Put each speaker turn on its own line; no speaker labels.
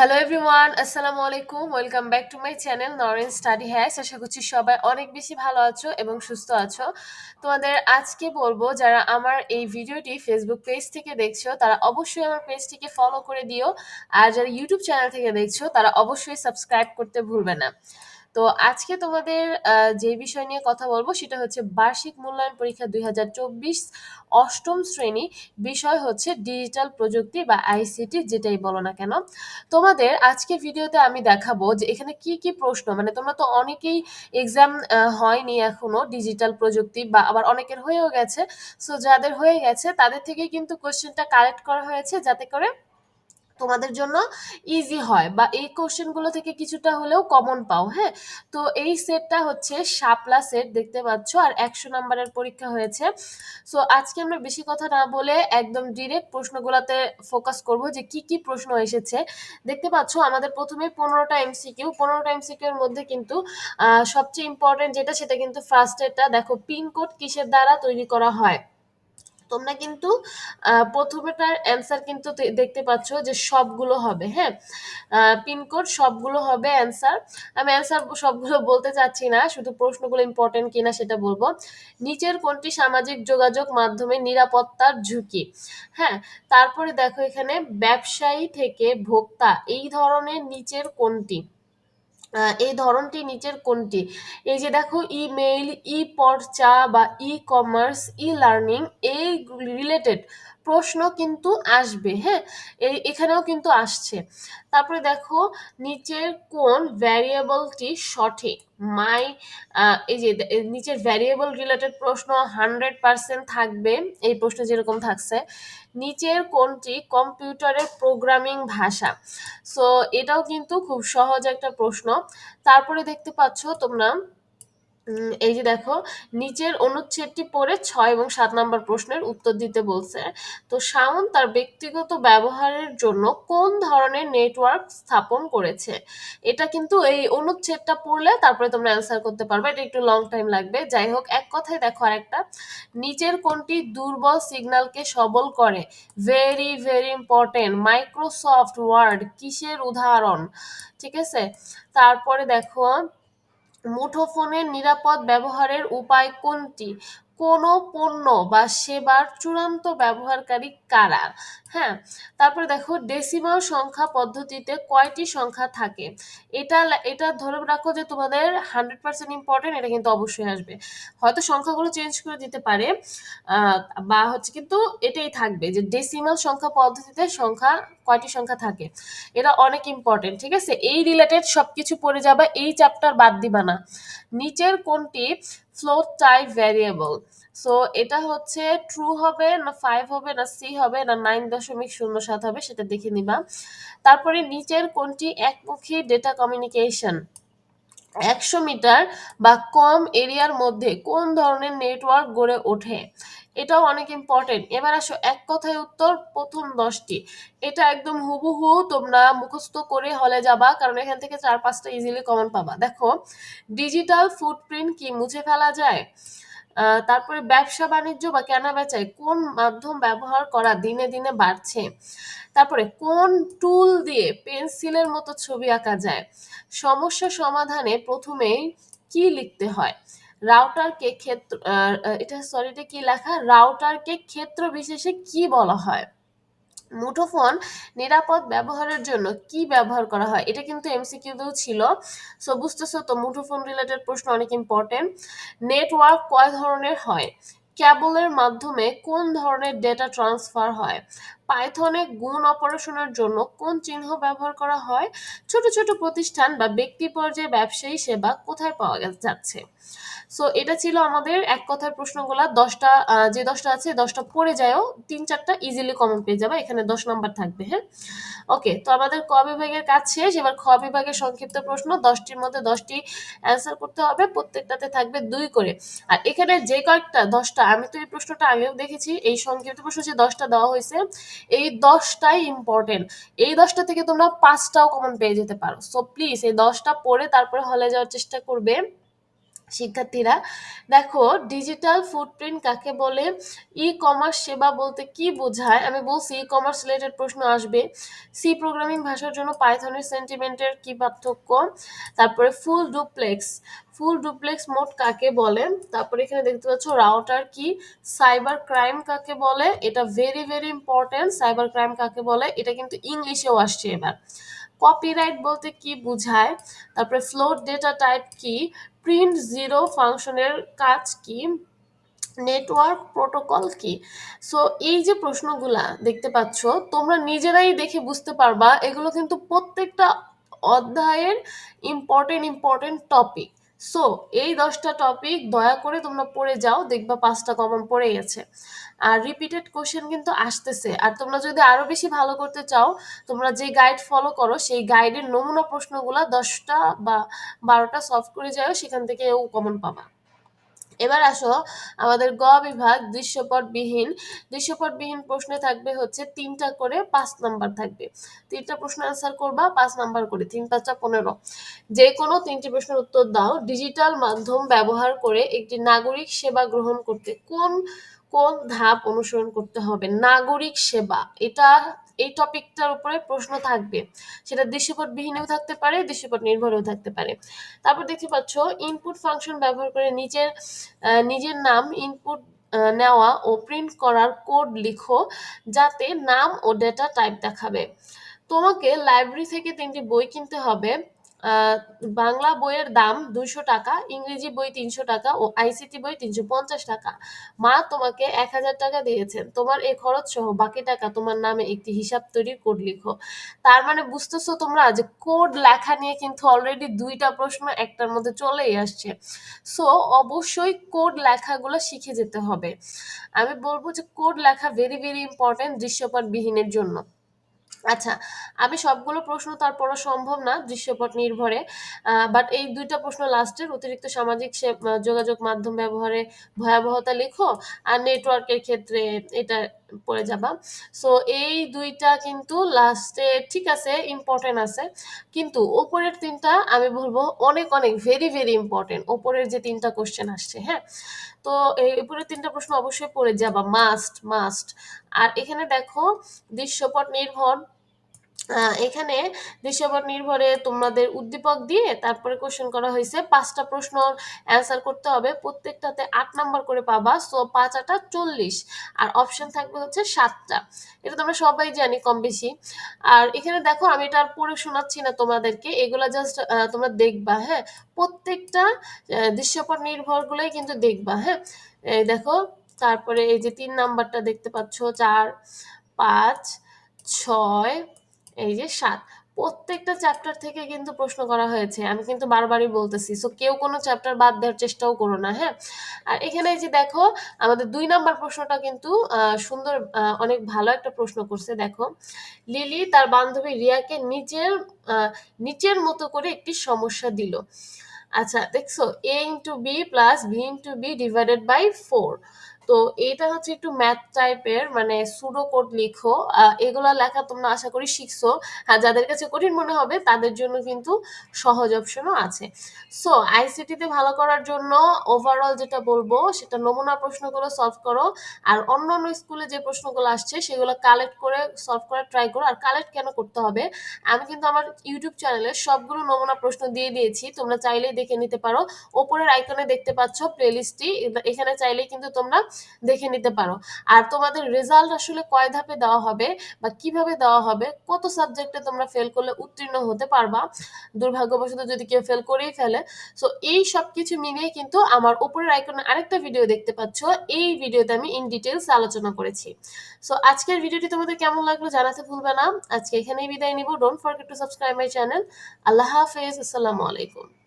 Hello everyone আসসালামু আলাইকুম welcome back to my channel Naren study has আশা করছি সবাই অনেক বেশি ভালো আছো এবং সুস্থ আছো। তোমাদের আজকে বলব, যারা আমার এই ভিডিওটি ফেসবুক পেজ থেকে দেখছ, তারা অবশ্যই আমার পেজটিকে ফলো করে দিও। আর যারা ইউটিউব চ্যানেল থেকে দেখছ, তারা অবশ্যই সাবস্ক্রাইব করতে ভুলবে না। তো আজকে তোমাদের যে বিষয় নিয়ে কথা বলব সেটা হচ্ছে বার্ষিক মূল্যায়ন পরীক্ষা দুই অষ্টম শ্রেণি। বিষয় হচ্ছে ডিজিটাল প্রযুক্তি বা আইসিটি যেটাই বলো না কেন। তোমাদের আজকে ভিডিওতে আমি দেখাবো যে এখানে কি কি প্রশ্ন মানে তোমরা তো অনেকেই এক্সাম হয়নি এখনও ডিজিটাল প্রযুক্তি বা আবার অনেকের হয়েও গেছে। সো যাদের হয়ে গেছে তাদের থেকে কিন্তু কোশ্চেনটা কালেক্ট করা হয়েছে যাতে করে তোমাদের জন্য ইজি হয়। বা এই কোশ্চেনগুলো থেকে কিছুটা হলেও কমন পাও হ্যাঁ? তো এই সেটটা হচ্ছে শাপলা সেট দেখতে পাচ্ছ? আর একশো নাম্বারের পরীক্ষা হয়েছে। সো আজকে আমরা বেশি কথা না বলে একদম ডিরেক্ট প্রশ্নগুলোতে ফোকাস করব যে কি কি প্রশ্ন এসেছে। দেখতে পাচ্ছ, আমাদের প্রথমে পনেরোটা এমসিকিউ পনেরোটা এমসিকিউর মধ্যে কিন্তু সবচেয়ে ইম্পর্টেন্ট যেটা, সেটা কিন্তু ফার্স্ট এটা দেখো পিনকোড কিসের দ্বারা তৈরি করা হয়? তোমরা কিন্তু প্রথমেটার অ্যান্সার কিন্তু দেখতে পাচ্ছ যে সবগুলো হবে হ্যাঁ? পিনকোড সবগুলো হবে অ্যান্সার আমি অ্যান্সার সবগুলো বলতে চাচ্ছি না, শুধু প্রশ্নগুলো ইম্পর্টেন্ট কিনা সেটা বলব। নিচের কোনটি সামাজিক যোগাযোগ মাধ্যমে নিরাপত্তার ঝুঁকি? হ্যাঁ তারপরে দেখো এখানে ব্যবসায়ী থেকে ভোক্তা, এই ধরনের নিচের কোনটি? এই ধরনটি নিচের কোনটি? এই যে দেখো, ইমেইল ই পর্চা বা ই কমার্স ই লার্নিং এই রিলেটেড প্রশ্ন কিন্তু আসবে হ্যাঁ? এখানেও কিন্তু আসছে। তারপরে দেখো, নিচের কোন ভ্যারিয়েবলটি সঠিক। মাই এই যে নিচের ভ্যারিয়েবল রিলেটেড প্রশ্ন হান্ড্রেড পার্সেন্ট থাকবে, এই প্রশ্ন যেরকম থাকছে। নিচের কোনটি কম্পিউটারের প্রোগ্রামিং ভাষা। সো এটাও কিন্তু খুব সহজ একটা প্রশ্ন। তারপরে দেখতে পাচ্ছ তোমরা এই যে দেখো, নিচের অনুচ্ছেদটি পড়ে ছয় এবং সাত নম্বর প্রশ্নের উত্তর দিতে বলছে। তো শাওন তার ব্যক্তিগত ব্যবহারের জন্য কোন ধরনের নেটওয়ার্ক স্থাপন করেছে? এটা কিন্তু এই অনুচ্ছেদটা পড়লে তারপরে তোমরা অ্যান্সার করতে পারবে। এটা একটু লং টাইম লাগবে। যাই হোক, এক কথায় দেখো আরেকটা। নিচের কোনটি দুর্বল সিগন্যালকে সবল করে? Very very important Microsoft Word কিসের উদাহরণ? ঠিক আছে? তারপরে দেখো মুঠোফোনের নিরাপদ ব্যবহারের উপায় কোনটি? কোনো পণ্য বা সেবার চূড়ান্ত ব্যবহারকারী কারা? হ্যাঁ তারপরে দেখো ডেসিমাল সংখ্যা পদ্ধতিতে কয়টি সংখ্যা থাকে? এটা এটা ধরে রাখো যে তোমাদের হান্ড্রেড পার্সেন্ট ইম্পর্টেন্ট এটা কিন্তু অবশ্যই আসবে। হয়তো সংখ্যাগুলো চেঞ্জ করে দিতে পারে বা হচ্ছে কিন্তু এটাই থাকবে যে ডেসিমাল সংখ্যা পদ্ধতিতে সংখ্যা, কয়টি সংখ্যা থাকে? এটা অনেক ইম্পর্টেন্ট ঠিক আছে? এই রিলেটেড সব কিছু পড়ে যাবে, এই চ্যাপ্টার বাদ দিবা না। নিচের কোনটি ফ্লোট টাইপ ভ্যারিয়েবল সো এটা হচ্ছে ট্রু হবে না ফাইভ হবে না সি হবে না নাইন দশমিক শূন্য সাত হবে, সেটা দেখে নিবা। তারপরে নিচের কোনটি? একমুখী ডেটা কমিউনিকেশন একশো মিটার বা কম এরিয়ার মধ্যে কোন ধরনের নেটওয়ার্ক গড়ে ওঠে? এটাও অনেক ইম্পর্টেন্ট এবার আসো, এক কথায় উত্তর, প্রথম দশটি। এটা একদম হুবহু তোমরা মুখস্থ করে হলে যাবা, কারণ এখান থেকে চার পাঁচটা ইজিলি কমন পাবা। দেখো ডিজিটাল ফুটপ্রিন্ট কি মুছে ফেলা যায়? তারপরে ব্যবসা বাণিজ্য বা কেনা বেচায় কোন মাধ্যম ব্যবহার করা দিনে দিনে বাড়ছে? তারপরে কোন টুল দিয়ে পেন্সিলের মতো ছবি আঁকা যায়? সমস্যা সমাধানে প্রথমেই কি লিখতে হয়? রাউটারকে ক্ষেত্র এটা সরিটা কি লেখা? রাউটারকে ক্ষেত্র বিশেষে কি বলা হয়? মুঠোফোন নিরাপদ ব্যবহারের জন্য কি ব্যবহার করা হয়? এটা কিন্তু এমসিকিউতেও ছিল। সো বুঝতেছো তো, মুঠোফোন রিলেটেড প্রশ্ন অনেক ইম্পর্টেন্ট নেটওয়ার্ক কয় ধরনের হয়? ক্যাবলের মাধ্যমে কোন ধরনের ডেটা ট্রান্সফার হয়? পাইথনে গুণ অপারেশনের জন্য কোন চিহ্ন ব্যবহার করা হয়? ছোট ছোট প্রতিষ্ঠান বা ব্যক্তি পর্যায়ে ব্যবসায়ী সেবা কোথায় পাওয়া যাচ্ছে? সো এটা ছিল আমাদের এক কথার প্রশ্নগুলো। দশটা যে দশটা আছে, দশটা পড়ে যায়ও, তিন চারটা ইজিলি কমন পেয়ে যাবে, এখানে দশ নাম্বার থাকবে হ্যাঁ? ওকে তো আমাদের ক বিভাগের কাজ শেষ, এবার খ বিভাগের সংক্ষিপ্ত প্রশ্ন, দশটির মধ্যে দশটি অ্যান্সার করতে হবে, প্রত্যেকটাতে থাকবে দুই করে। আর এখানে যে কয়েকটা, দশটা, আমি তো এই প্রশ্নটা আগেও দেখেছি, এই সংক্ষিপ্ত প্রশ্ন যে দশটা দেওয়া হয়েছে, এই দশটাই ইম্পর্টেন্ট এই দশটা থেকে তোমরা পাঁচটাও কমন পেয়ে যেতে পারো। সো প্লিজ এই দশটা পড়ে তারপরে হলে যাওয়ার চেষ্টা করবে। শিক্ষার্থীরা। দেখো ডিজিটাল ফুটপ্রিন্ট কাকে বলে? ই কমার্স সেবা বলতে কি বোঝায়? আমি বলছি ই কমার্স রিলেটেড প্রশ্ন আসবে। সি প্রোগ্রামিং ভাষার জন্য পাইথনের সেন্টিমেন্টের কি পার্থক্য? তারপরে full duplex full duplex mode কাকে বলে? তারপরে এখানে দেখতে পাচ্ছ রাউটার কি? সাইবার ক্রাইম কাকে বলে? এটা very very important cyber crime কাকে বলে? এটা কিন্তু ইংলিশেও আসছে এবার। কপিরাইট বলতে কি বোঝায়? তারপরে ফ্লোট ডেটা টাইপ কি? প্রিন্ট জিরো ফাংশনের কাজ কি? নেটওয়ার্ক প্রোটোকল কি? সো এই যে প্রশ্নগুলা দেখতে পাচ্ছ, তোমরা নিজেরাই দেখে বুঝতে পারবা, এগুলো কিন্তু প্রত্যেকটা অধ্যায়ের ইম্পর্টেন্ট ইম্পর্টেন্ট টপিক সো এই দশটা টপিক দয়া করে তোমরা পড়ে যাও, দেখবা পাঁচটা কমন পড়ে গেছে আর রিপিটেড কোশ্চেন কিন্তু আসতেছে। আর তোমরা যদি আরও বেশি ভালো করতে চাও, তোমরা যে গাইড ফলো করো, সেই গাইডের নমুনা প্রশ্নগুলা দশটা বা বারোটা সলভ করে যাও, সেখান থেকে কমন পাবা। এবার আসো আমাদের গ বিভাগ, দৃশ্যপটবিহীন। দৃশ্যপটবিহীন প্রশ্নে থাকবে হচ্ছে তিনটা করে পাঁচ নাম্বার থাকবে। তিনটা প্রশ্ন আনসার করবা, পাঁচ নাম্বার করে, তিন পাঁচটা পনেরো। যে কোনো তিনটি প্রশ্নের উত্তর দাও। ডিজিটাল মাধ্যম ব্যবহার করে একটি নাগরিক সেবা গ্রহণ করতে কোন কোন ধাপ অনুসরণ করতে হবে। নাগরিক সেবা, এটা এই টপিকটার উপরে প্রশ্ন থাকবে। সেটা দৃশ্যপট বিহীনেও থাকতে পারে দৃশ্যপট নির্ভরেও থাকতে পারে। তারপর দেখতে পাচ্ছ ইনপুট ফাংশন ব্যবহার করে নিজের নিজের নাম ইনপুট নেওয়া ও প্রিন্ট করার কোড লিখো, যাতে নাম ও ডেটা টাইপ দেখাবে। তোমাকে লাইব্রেরি থেকে তিনটি বই কিনতে হবে। বাংলা বইয়ের দাম দুইশো টাকা, ইংরেজি বই তিনশো টাকা ও আইসিটি বই তিনশো পঞ্চাশ টাকা। মা তোমাকে এক হাজার টাকা দিয়েছেন। তোমার এই খরচ সহ বাকি টাকা তোমার নামে একটি হিসাব তৈরি কোড লিখো। তার মানে বুঝতেছো তোমরা যে কোড লেখা নিয়ে কিন্তু অলরেডি দুইটা প্রশ্ন একটার মধ্যে চলেই আসছে। সো অবশ্যই কোড লেখাগুলো শিখে যেতে হবে। আমি বলব যে কোড লেখা ভেরি ভেরি ইম্পর্টেন্ট দৃশ্যপট বিহীনের জন্য। আচ্ছা আমি সবগুলো প্রশ্ন তারপরও সম্ভব না দৃশ্যপট নির্ভরে। বাট এই দুইটা প্রশ্ন লাস্টের অতিরিক্ত সামাজিক যোগাযোগ মাধ্যম ব্যবহারে ভয়াবহতা লেখো, আর নেটওয়ার্কের ক্ষেত্রে এটা পড়ে যাবা। সো এই দুইটা কিন্তু লাস্টে ঠিক আছে ইম্পর্টেন্ট আছে। কিন্তু ওপরের তিনটা আমি বলব অনেক অনেক ভেরি ভেরি ইম্পর্টেন্ট ওপরের যে তিনটা কোশ্চেন আসছে হ্যাঁ? তো এই উপরের তিনটা প্রশ্ন অবশ্যই পড়ে যাবা। মাস্ট মাস্ট আর এখানে দেখো, দৃশ্যপট নির্ভর। এখানে দৃশ্যপট নির্ভরে তোমাদের উদ্দীপক দিয়ে তারপরে কোশ্চেন করা হয়েছে। পাঁচটা প্রশ্ন অ্যান্সার করতে হবে। প্রত্যেকটাতে আট নাম্বার করে পাবা। সো পাঁচ, আটা চল্লিশ। আর অপশন থাকবে হচ্ছে সাতটা। এটা তোমরা সবাই জানি কম বেশি আর এখানে দেখো, আমি এটা আর পড়ে শোনাচ্ছি না তোমাদেরকে। এগুলা জাস্ট তোমরা দেখবা হ্যাঁ? প্রত্যেকটা দৃশ্যপট নির্ভরগুলোই কিন্তু দেখবা হ্যাঁ? এই দেখো, তারপরে এই যে তিন নাম্বারটা দেখতে পাচ্ছ, চার, পাঁচ, ছয় এই যে সাত, প্রত্যেকটা চ্যাপ্টার থেকে কিন্তু প্রশ্ন করা হয়েছে। আমি কিন্তু বারবারই বলতেছি সো কেউ কোনো চ্যাপ্টার বাদ দেওয়ার চেষ্টাও করো না হ্যাঁ? আর এখানে যে দেখো, আমাদের দুই নাম্বার প্রশ্নটা কিন্তু সুন্দর অনেক ভালো একটা প্রশ্ন করছে, দেখো। লিলি তার বান্ধবী রিয়াকে নিজের নিচের মতো করে একটি সমস্যা দিল। আচ্ছা দেখছ A into B plus B into B divided by four তো এটা হচ্ছে একটু ম্যাথ টাইপের মানে সুডো কোড লিখো। এগুলো লেখা তোমরা আশা করি শিখছো। আর যাদের কাছে কঠিন মনে হবে, তাদের জন্য কিন্তু সহজ অপশনও আছে। সো আইসিটিতে ভালো করার জন্য ওভারঅল যেটা বলব, সেটা নমুনা প্রশ্নগুলো সলভ করো। আর অন্য অন্য স্কুলে যে প্রশ্নগুলো আসছে, সেগুলো কালেক্ট করে সলভ করার ট্রাই করো। আর কালেক্ট কেন করতে হবে? আমি কিন্তু আমার ইউটিউব চ্যানেলে সবগুলো নমুনা প্রশ্ন দিয়ে দিয়েছি। তোমরা চাইলেই দেখে নিতে পারো। ওপরের আইকনে দেখতে পাচ্ছ প্লেলিস্টটি এখানে চাইলেই কিন্তু তোমরা দেখে নিতে পারো। আর তোমাদের রেজাল্ট আসলে কয় ধাপে দেওয়া হবে বা কীভাবে দেওয়া হবে, কত সাবজেক্টে তোমরা ফেল করলে উত্তীর্ণ হতে পারবা, দুর্ভাগ্যবশত যদি কেউ ফেল করেই ফেলে। সো এই সব কিছু মিলিয়ে কিন্তু আমার উপরের আইকনে আরেকটা ভিডিও দেখতে পাচ্ছ, এই ভিডিওতে আমি ইন ডিটেলস আলোচনা করেছি। সো আজকের ভিডিওটি তোমাদের কেমন লাগল জানাতে ভুলবে না। আজকে এখানেই বিদায় নিব। Don't forget to subscribe my channel আল্লাহ হাফেজ। আসসালামু আলাইকুম।